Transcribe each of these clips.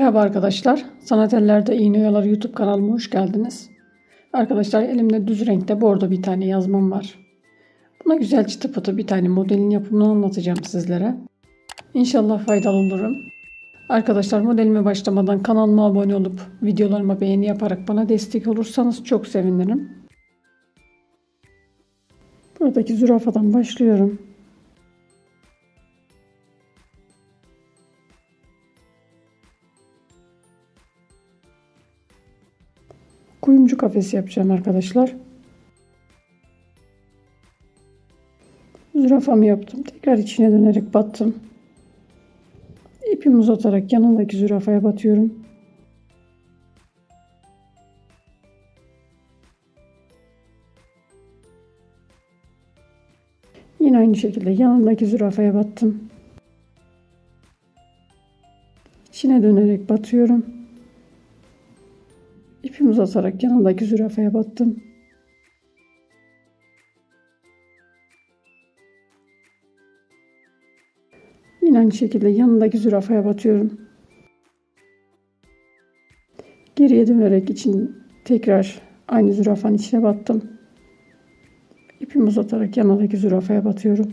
Merhaba arkadaşlar. Sanat Ellerde İğne Oyaları YouTube kanalıma hoş geldiniz. Arkadaşlar elimde düz renkte bordo bir tane yazmam var. Buna güzel çıtı pıtı bir tane modelin yapımını anlatacağım sizlere. İnşallah faydalı olurum. Arkadaşlar modelime başlamadan kanalıma abone olup videolarıma beğeni yaparak bana destek olursanız çok sevinirim. Buradaki zürafadan başlıyorum. Kuyumcu kafesi yapacağım arkadaşlar. Zürafamı yaptım. Tekrar içine dönerek battım. İpimi uzatarak yanındaki zürafaya batıyorum. Yine aynı şekilde yanındaki zürafaya battım. İçine dönerek batıyorum. İpimi uzatarak yanındaki zürafaya battım. Yine aynı şekilde yanındaki zürafaya batıyorum. Geriye dönerek için tekrar aynı zürafanın içine battım. İpimi uzatarak yanındaki zürafaya batıyorum.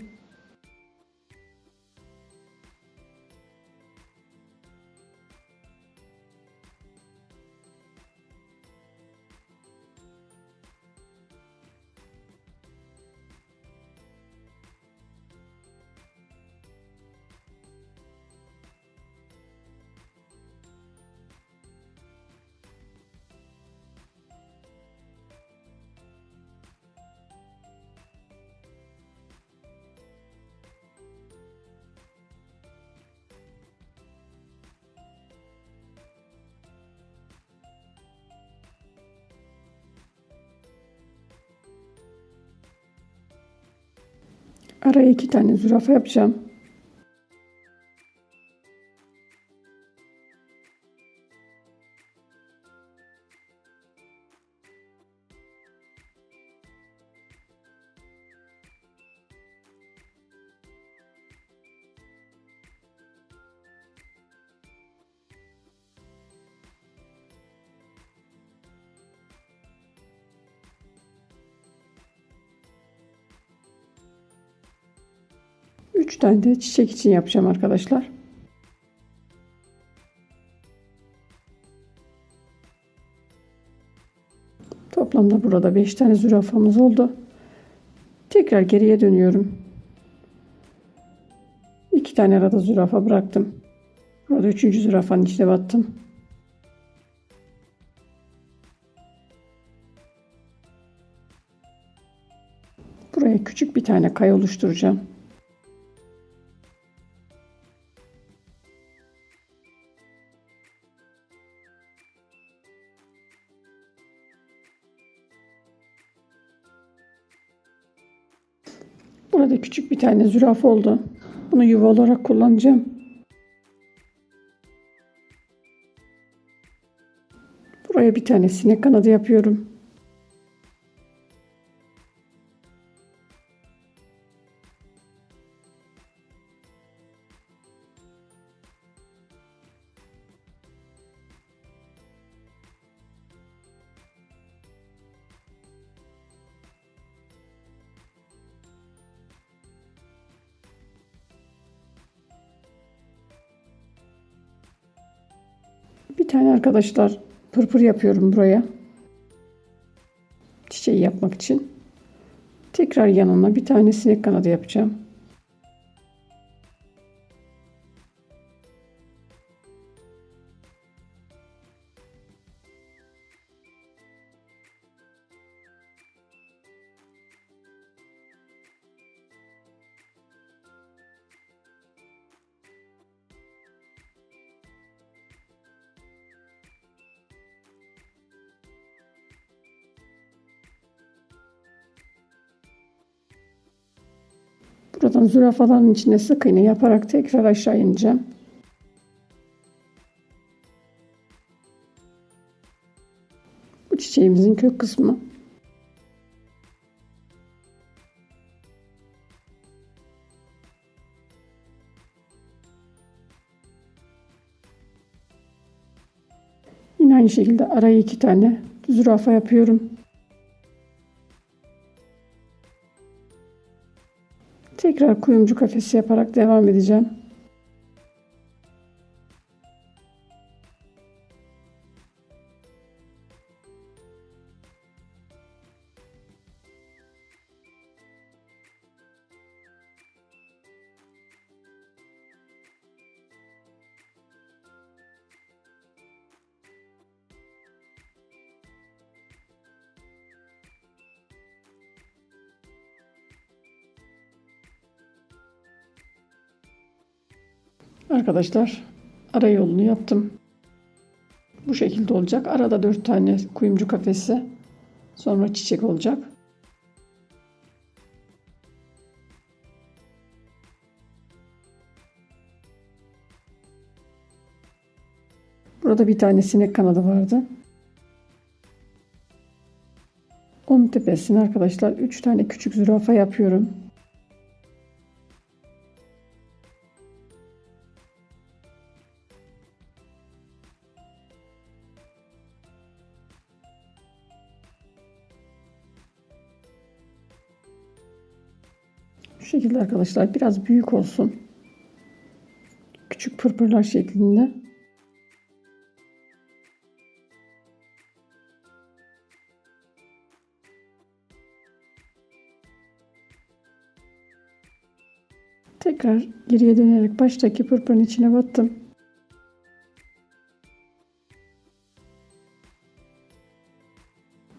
Araya iki tane zürafa yapacağım. Üç tane de çiçek için yapacağım arkadaşlar. Toplamda burada 5 tane zürafamız oldu. Tekrar geriye dönüyorum. 2 tane arada zürafa bıraktım. Burada 3. zürafanın içine battım. Buraya küçük bir tane kay oluşturacağım. Burada küçük bir tane zürafa oldu. Bunu yuva olarak kullanacağım. Buraya bir tane sinek kanadı yapıyorum. Tane arkadaşlar pırpır yapıyorum buraya. Çiçeği yapmak için. Tekrar yanına bir tane sinek kanadı yapacağım. Buradan zürafaların içine sık iğne yaparak tekrar aşağı ineceğim. Bu çiçeğimizin kök kısmı. Yine aynı şekilde araya iki tane zürafa yapıyorum. Tekrar kuyumcu kafesi yaparak devam edeceğim. Arkadaşlar ara yolunu yaptım. Bu şekilde olacak. Arada dört tane kuyumcu kafesi. Sonra çiçek olacak. Burada bir tane sinek kanadı vardı. Onun tepesine arkadaşlar 3 tane küçük zürafa yapıyorum. Şekilde arkadaşlar biraz büyük olsun. Küçük pırpırlar şeklinde. Tekrar geriye dönerek baştaki pırpırın içine battım.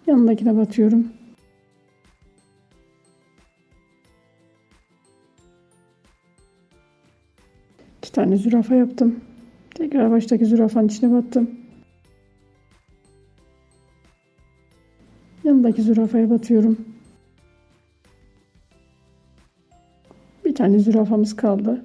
Yanındakine batıyorum. Tane zürafa yaptım. Tekrar baştaki zürafanın içine battım. Yanındaki zürafaya batıyorum. Bir tane zürafamız kaldı.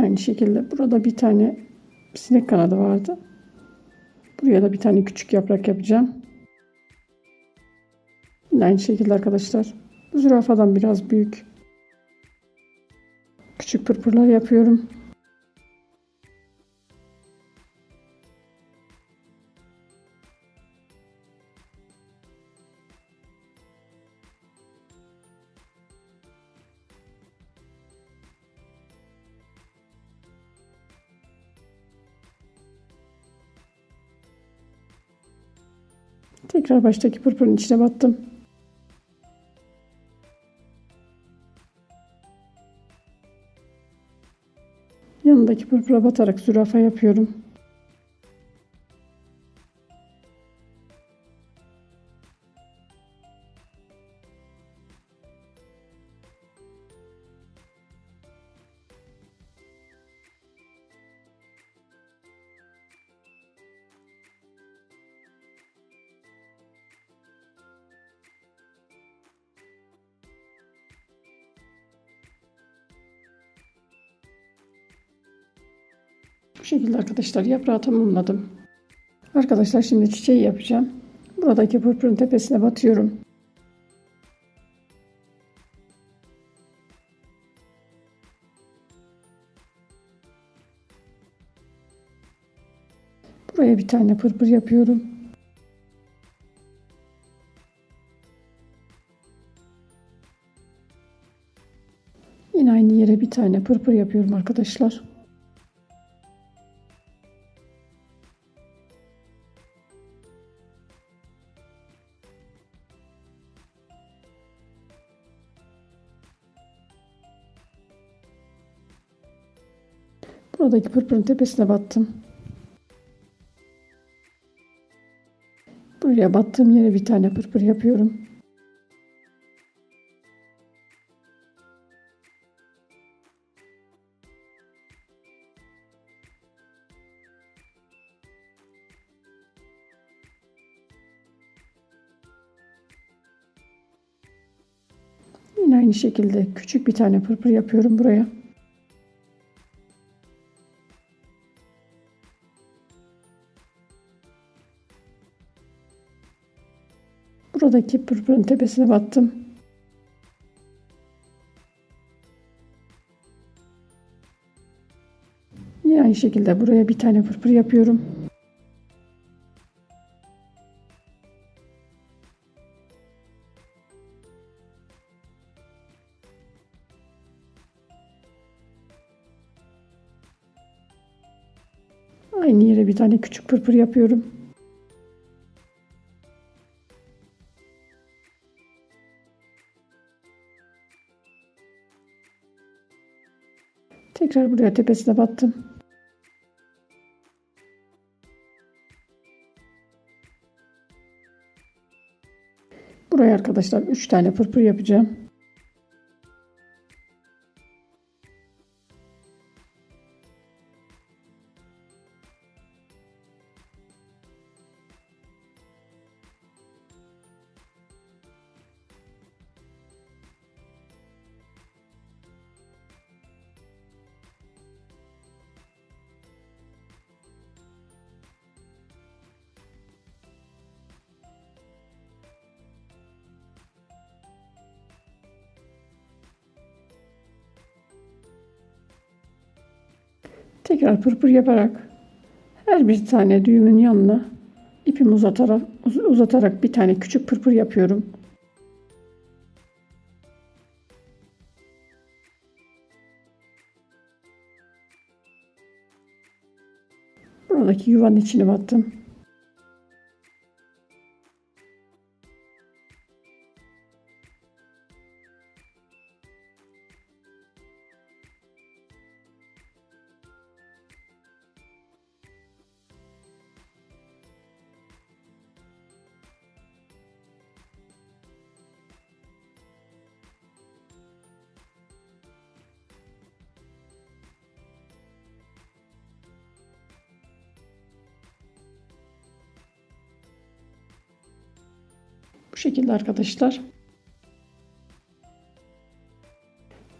Yine aynı şekilde burada bir tane sinek kanadı vardı. Buraya da bir tane küçük yaprak yapacağım. Yine aynı şekilde arkadaşlar. Bu zürafadan biraz büyük. Küçük pırpırlar yapıyorum. Tekrar baştaki pırpırın içine battım. Yanındaki pırpıra batarak zürafa yapıyorum. Bu şekilde arkadaşlar yaprağı tamamladım. Arkadaşlar şimdi çiçeği yapacağım. Buradaki pırpırın tepesine batıyorum. Buraya bir tane pırpır yapıyorum. Yine aynı yere bir tane pırpır yapıyorum arkadaşlar. Buradaki pırpırın tepesine battım. Buraya battığım yere bir tane pırpır yapıyorum. Yine aynı şekilde küçük bir tane pırpır yapıyorum buraya. Buradaki pırpırın tepesine battım. Yine aynı şekilde buraya bir tane pırpır yapıyorum. Aynı yere bir tane küçük pırpır yapıyorum. Tekrar buraya tepesine battım. Buraya arkadaşlar 3 tane pırpır yapacağım. Tekrar pırpır yaparak her bir tane düğümün yanına ipimi uzatarak uz- uzatarak bir tane küçük pırpır yapıyorum. Buradaki yuvanın içine battım. Şekilde arkadaşlar.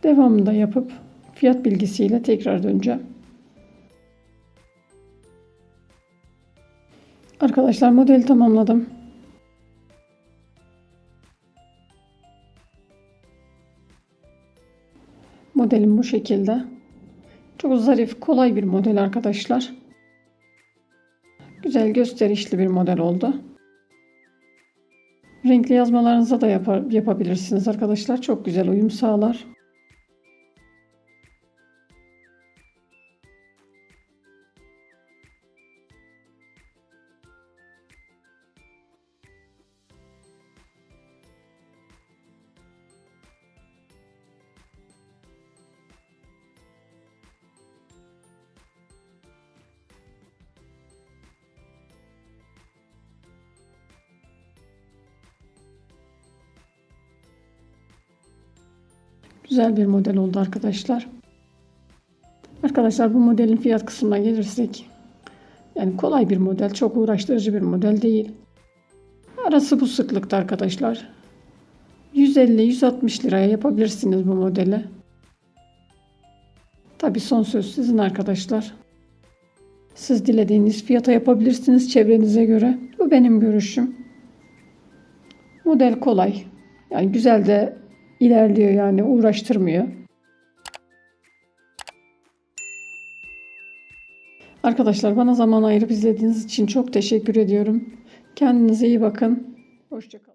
Devamında yapıp fiyat bilgisiyle tekrar döneceğim. Arkadaşlar modeli tamamladım. Modelim bu şekilde. Çok zarif, kolay bir model arkadaşlar. Güzel gösterişli bir model oldu. Renkli yazmalarınıza da yapar, yapabilirsiniz arkadaşlar. Çok güzel uyum sağlar. Güzel bir model oldu arkadaşlar. Arkadaşlar bu modelin fiyat kısmına gelirsek yani kolay bir model, çok uğraştırıcı bir model değil. Arası bu sıklıkta arkadaşlar. 150-160 liraya yapabilirsiniz bu modeli. Tabi son söz sizin arkadaşlar. Siz dilediğiniz fiyata yapabilirsiniz çevrenize göre. Bu benim görüşüm. Model kolay. Yani güzel de ilerliyor yani uğraştırmıyor. Arkadaşlar bana zaman ayırıp izlediğiniz için çok teşekkür ediyorum. Kendinize iyi bakın. Hoşçakalın.